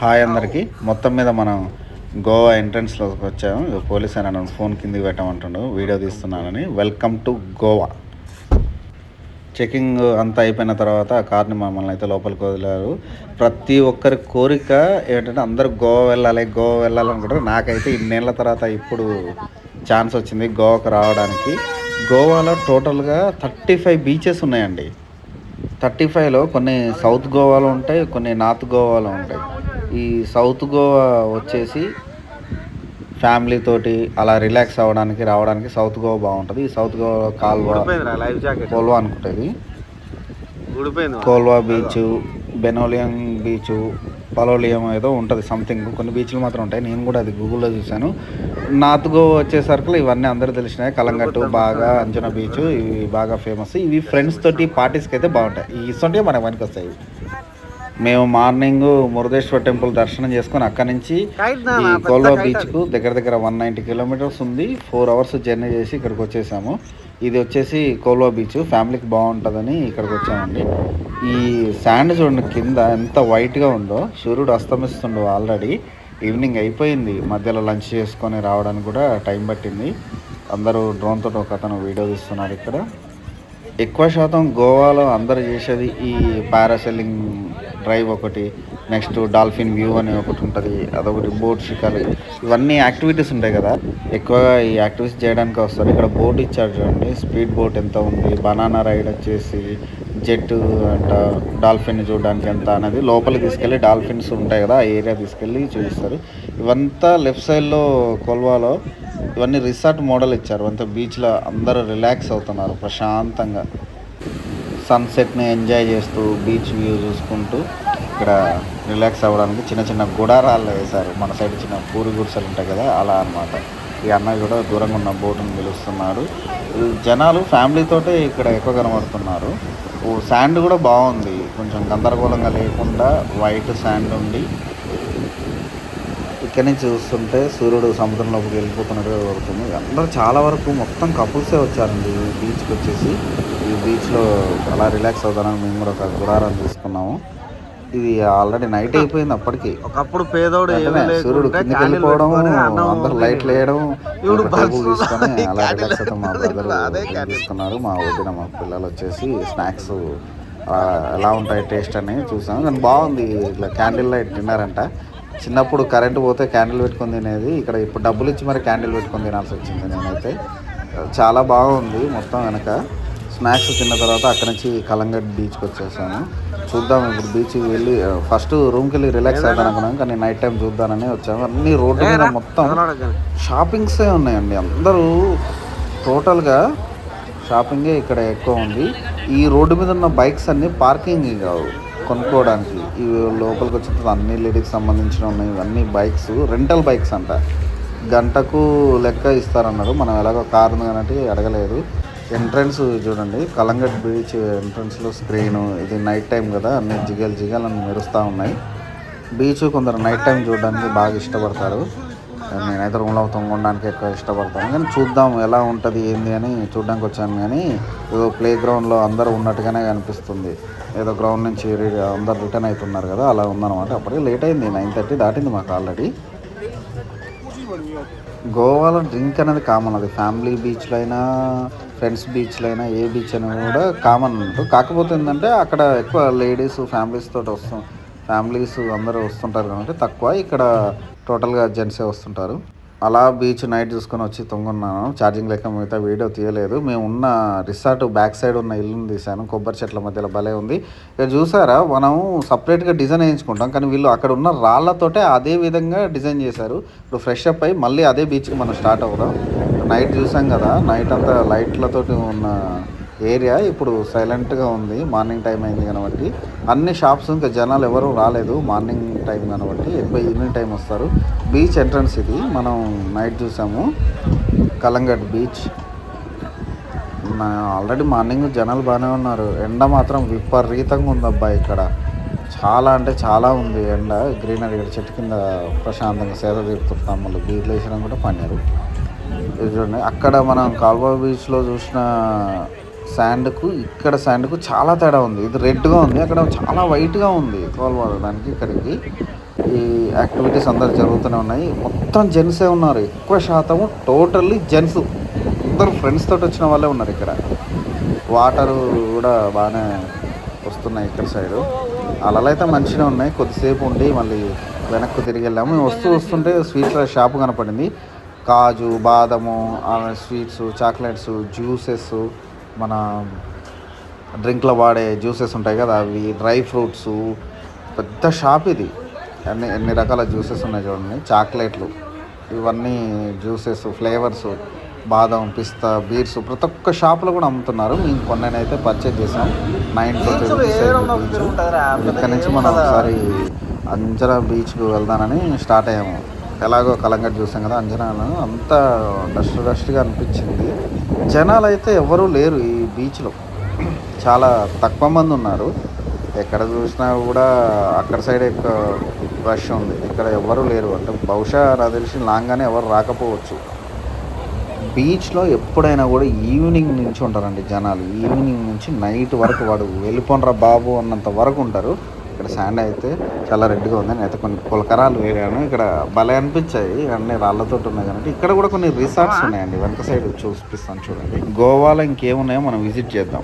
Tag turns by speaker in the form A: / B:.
A: Hi అందరికీ. మొత్తం మీద మనం గోవా ఎంట్రన్స్లోకి వచ్చాము. ఇక పోలీస్ అని నన్ను ఫోన్ కిందికి పెట్టమంటుండు. Video తీస్తున్నానని. Welcome to Goa. Checking అంతా అయిపోయిన తర్వాత ఆ కార్ని మమ్మల్ని అయితే లోపలికి వదిలారు. ప్రతి ఒక్కరి కోరిక ఏంటంటే అందరూ గోవా వెళ్ళాలి గోవా వెళ్ళాలనుకుంటారు నాకైతే ఇన్నేళ్ళ తర్వాత ఇప్పుడు ఛాన్స్ వచ్చింది గోవాకు రావడానికి. గోవాలో టోటల్గా థర్టీ ఫైవ్ బీచెస్ ఉన్నాయండి. థర్టీ ఫైవ్లో కొన్ని సౌత్ గోవాలో ఉంటాయి కొన్ని నార్త్ గోవాలో ఉంటాయి. ఈ సౌత్ గోవా వచ్చేసి ఫ్యామిలీ తోటి అలా రిలాక్స్ అవ్వడానికి రావడానికి సౌత్ గోవా బాగుంటుంది. ఈ సౌత్ గోవా కాల్వా కోల్వా అనుకుంటుంది కోల్వా బీచ్ బెనోలియం బీచ్ పలోలియం ఏదో ఉంటుంది సంథింగ్ కొన్ని బీచ్లు మాత్రం ఉంటాయి. నేను కూడా అది గూగుల్లో చూశాను. నార్త్ గోవా వచ్చేసరికి ఇవన్నీ అందరూ తెలిసినాయి. కలంగట్టు బాగా అంజనా బీచ్ ఇవి బాగా ఫేమస్ ఇవి ఫ్రెండ్స్ తోటి పార్టీస్కి అయితే బాగుంటాయి. ఇస్తుంటే మనకి పనికి వస్తాయి మేము మార్నింగ్ మురుదేశ్వర టెంపుల్ దర్శనం చేసుకొని అక్కడి నుంచి ఈ కోల్వా బీచ్కు దగ్గర దగ్గర వన్ నైంటీ కిలోమీటర్స్ ఉంది. ఫోర్ అవర్స్ జర్నీ చేసి ఇక్కడికి వచ్చేసాము. ఇది వచ్చేసి కోల్వా బీచ్. ఫ్యామిలీకి బాగుంటుందని ఇక్కడికి వచ్చామండి. ఈ శాండ్ చూడండి కింద ఎంత వైట్గా ఉందో. సూర్యుడు అస్తమిస్తుండు ఆల్రెడీ ఈవినింగ్ అయిపోయింది. మధ్యలో లంచ్ చేసుకొని రావడానికి కూడా టైం పట్టింది. అందరూ డ్రోన్ తోటి ఒక అతను వీడియో తీస్తున్నారు ఇక్కడ. ఎక్కువ శాతం గోవాలో అందరు చేసేది ఈ పారాసెల్లింగ్ డ్రైవ్ ఒకటి నెక్స్ట్ డాల్ఫిన్ వ్యూ అని ఒకటి ఉంటుంది అదొకటి బోట్ షికాలి. ఇవన్నీ యాక్టివిటీస్ ఉంటాయి కదా ఎక్కువగా ఈ యాక్టివిటీస్ చేయడానికి వస్తారు. ఇక్కడ బోట్ ఇచ్చారు చూడండి స్పీడ్ బోట్ ఎంత ఉంది బనానా రైడ్ వచ్చేసి జెట్ అంట డాల్ఫిన్ చూడడానికి ఎంత అనేది లోపలికి తీసుకెళ్ళి డాల్ఫిన్స్ ఉంటాయి కదా ఆ ఏరియా తీసుకెళ్ళి చూపిస్తారు. ఇవంతా లెఫ్ట్ సైడ్లో కొల్వాలో ఇవన్నీ రిసార్ట్ మోడల్ ఇచ్చారు. అంతా బీచ్లో అందరూ రిలాక్స్ అవుతున్నారు ప్రశాంతంగా. సన్సెట్ని ఎంజాయ్ చేస్తూ బీచ్ వ్యూ చూసుకుంటూ ఇక్కడ రిలాక్స్ అవ్వడానికి చిన్న చిన్న గుడారాలు వేశారు. మన సైడ్ చిన్న పూరి గుడిసెలు ఉంటాయి కదా అలా అన్నమాట. ఈ అన్నయ్య కూడా దూరంగా ఉన్న బోటును పిలుస్తున్నాడు. జనాలు ఫ్యామిలీతోటే ఇక్కడ ఎక్కువ కనబడుతున్నారు. ఓ శాండ్ కూడా బాగుంది. కొంచెం గందరగోళంగా లేకుండా వైట్ శాండ్ ఉండి ఇక్కడి నుంచి చూస్తుంటే సూర్యుడు సముద్రంలోకి వెళ్ళిపోతున్నట్టుగా కోరుతుంది అందరూ చాలా వరకు మొత్తం కపుల్సే వచ్చారండి. ఈ బీచ్కి వచ్చేసి ఈ బీచ్లో అలా రిలాక్స్ అవుతానని మేము కూడా ఒక గుడారం తీసుకున్నాము. ఇది ఆల్రెడీ నైట్ అయిపోయింది అప్పటికి.
B: ఒకప్పుడు పేదోడు
A: సూర్యుడు కిందకి వెళ్ళిపోవడం అందరు లైట్లు వేయడం తీసుకొని అలా రిలాక్స్ అవుతాం మా బ్రదర్. తీసుకున్నారు. మా వదిన మా పిల్లలు వచ్చేసి స్నాక్స్ ఎలా ఉంటాయి టేస్ట్ అని చూసాం. కానీ బాగుంది. ఇట్లా క్యాండిల్ లైట్ డిన్నర్ అంట. చిన్నప్పుడు కరెంటు పోతే క్యాండిల్ పెట్టుకొని తినేది. ఇక్కడ ఇప్పుడు డబ్బులు ఇచ్చి మరి క్యాండిల్ పెట్టుకొని తినాల్సి వచ్చింది నేనైతే. చాలా బాగుంది మొత్తం వెనక. స్నాక్స్ తిన్న తర్వాత అక్కడ నుంచి కలంగట్ బీచ్కి వచ్చేసాను. చూద్దాం ఇప్పుడు బీచ్ వెళ్ళి ఫస్ట్ రూమ్కి వెళ్ళి రిలాక్స్ అవుతాను అనుకున్నాం కానీ నైట్ టైం చూద్దామని వచ్చాము. అన్ని రోడ్డు మీద మొత్తం షాపింగ్సే ఉన్నాయండి. అందరూ టోటల్గా షాపింగే ఇక్కడ ఎక్కువ ఉంది. ఈ రోడ్డు మీద ఉన్న బైక్స్ అన్నీ పార్కింగ్ కావు. కొనుక్కోవడానికి. ఇవి లోపలికి వచ్చిన అన్ని లేడీకి సంబంధించిన ఉన్నాయి. ఇవన్నీ బైక్స్ రెంటల్ బైక్స్ అంట. గంటకు లెక్క ఇస్తారన్నారు మనం ఎలాగో కారు ఉంది కాబట్టి అడగలేదు. ఎంట్రన్స్ చూడండి. కలంగట్ బీచ్ ఎంట్రన్స్లో స్క్రీన్ ఇది నైట్ టైం కదా. అన్ని జిగల్ జిగల్ అని మెరుస్తూ ఉన్నాయి. బీచ్ కొందరు నైట్ టైం చూడడానికి బాగా ఇష్టపడతారు. నేనైతే రూమ్లో తొంగడానికి ఎక్కువ ఇష్టపడతాను. కానీ చూద్దాం ఎలా ఉంటుంది ఏంది అని చూడడానికి వచ్చాను కానీ ఏదో ప్లే గ్రౌండ్లో అందరూ ఉన్నట్టుగానే కనిపిస్తుంది. ఏదో గ్రౌండ్ నుంచి అందరు రిటర్న్ అవుతున్నారు కదా అలా ఉందన్నమాట. అప్పటికి లేట్ అయింది నైన్ థర్టీ దాటింది మాకు ఆల్రెడీ. గోవాలో డ్రింక్ అనేది కామన్ అది. ఫ్యామిలీ బీచ్లో అయినా ఫ్రెండ్స్ బీచ్లో అయినా ఏ బీచ్ అయినా కూడా కామన్ అంటూ కాకపోతే ఏంటంటే అక్కడ ఎక్కువ లేడీస్ ఫ్యామిలీస్ తోటి వస్తాం ఫ్యామిలీస్ అందరూ వస్తుంటారు కాబట్టి తక్కువ. ఇక్కడ టోటల్గా జెంట్సే వస్తుంటారు. అలా బీచ్ నైట్ చూసుకొని వచ్చి తొంగున్నాను. ఛార్జింగ్ లేక మిగతా వీడియో తీయలేదు. మేము ఉన్న రిసార్ట్ బ్యాక్ సైడ్ ఉన్న ఇల్లుని తీశాను. కొబ్బరి చెట్ల మధ్యలో భలే ఉంది. ఇక చూసారా మనం సపరేట్గా డిజైన్ వేయించుకుంటాం. కానీ వీళ్ళు అక్కడ ఉన్న రాళ్ళతోటే అదే విధంగా డిజైన్ చేశారు. ఇప్పుడు ఫ్రెష్ అప్ అయ్యి మళ్ళీ అదే బీచ్కి మనం స్టార్ట్ అవుదాం. నైట్ చూసాం కదా నైట్ అంతా లైట్లతోటి ఉన్న ఏరియా ఇప్పుడు సైలెంట్గా ఉంది. మార్నింగ్ టైం అయింది కాబట్టి. అన్ని షాప్స్ ఇంకా జనాలు ఎవరు రాలేదు మార్నింగ్ టైం కాబట్టి. ఎక్కువ ఈవినింగ్ టైం వస్తారు. బీచ్ ఎంట్రన్స్ ఇది. మనం నైట్ చూసాము. కలంగట్ బీచ్. ఆల్రెడీ మార్నింగ్ జనాలు బాగానే ఉన్నారు. ఎండ మాత్రం విపరీతంగా ఉంది అబ్బాయి ఇక్కడ. చాలా అంటే చాలా ఉంది ఎండ. గ్రీనరీ ఇక్కడ చెట్టు కింద ప్రశాంతంగా సేద తీరుతుంటాం. మళ్ళీ బీర్లు వేసినా కూడా పన్నారు ఇది చూడండి. అక్కడ మనం కాల్వా బీచ్లో చూసిన శాండ్కు ఇక్కడ శాండ్కు చాలా తేడా ఉంది. ఇది రెడ్గా ఉంది. అక్కడ చాలా వైట్గా ఉంది కాల్వా దానికి ఇక్కడికి. ఈ యాక్టివిటీస్ అందరు జరుగుతూనే ఉన్నాయి. మొత్తం జెంట్సే ఉన్నారు. ఎక్కువ శాతము టోటల్లీ జెంట్స్. అందరు ఫ్రెండ్స్ తోటి వచ్చిన వాళ్ళే ఉన్నారు ఇక్కడ. వాటర్ కూడా బాగానే వస్తున్నాయి ఇక్కడ సైడు. అలలు అయితే మంచిగా ఉన్నాయి. కొద్దిసేపు ఉండి మళ్ళీ వెనక్కు తిరిగి వెళ్ళాము. వస్తూ వస్తుంటే స్వీట్ల షాప్ కనపడింది. కాజు బాదము స్వీట్స్ చాక్లెట్స్ జ్యూసెస్ మన డ్రింక్లో వాడే జ్యూసెస్ ఉంటాయి కదా అవి డ్రై ఫ్రూట్స్ పెద్ద షాప్ ఇది. అన్ని ఎన్ని రకాల జ్యూసెస్ ఉన్నాయి చూడండి. చాక్లెట్లు ఇవన్నీ జ్యూసెస్ ఫ్లేవర్స్ బాదం పిస్తా బీర్స్ ప్రతి ఒక్క షాప్లో కూడా అమ్ముతున్నారు. మేము కొన్ని అయితే పర్చేజ్ చేసాం నైన్ ట్వంటీ రూపీస్ ఇక్కడ నుంచి మనం ఒకసారి అంజనా బీచ్కి వెళ్దానని స్టార్ట్ అయ్యాము. ఎలాగో కలంగట్ చూసాం కదా అంజనాను అంతా డస్ట్ డస్ట్గా అనిపించింది. జనాలు అయితే ఎవరూ లేరు ఈ బీచ్లో. చాలా తక్కువ మంది ఉన్నారు. ఎక్కడ చూసినా కూడా అక్కడ సైడ్ ఎక్కువ రష్ ఉంది. ఇక్కడ ఎవరు లేరు. అంటే బహుశా నాకు తెలిసి లాంగానే ఎవరు రాకపోవచ్చు. బీచ్లో ఎప్పుడైనా కూడా ఈవినింగ్ నుంచి ఉంటారండి జనాలు. ఈవినింగ్ నుంచి నైట్ వరకు వాడు వెళ్ళిపోనరా బాబు అన్నంత వరకు ఉంటారు. ఇక్కడ శాండ్ అయితే చాలా రెడ్గా ఉంది. నేనైతే కొన్ని పులకరాలు వేరాను. ఇక్కడ భలే అనిపించాయి. అన్ని రాళ్ళతో ఉన్నాయి కాబట్టి ఇక్కడ కూడా కొన్ని రిసార్ట్స్ ఉన్నాయండి. వెనక సైడ్ చూపిస్తాను చూడండి. గోవాలో ఇంకేమున్నాయో మనం విజిట్ చేద్దాం.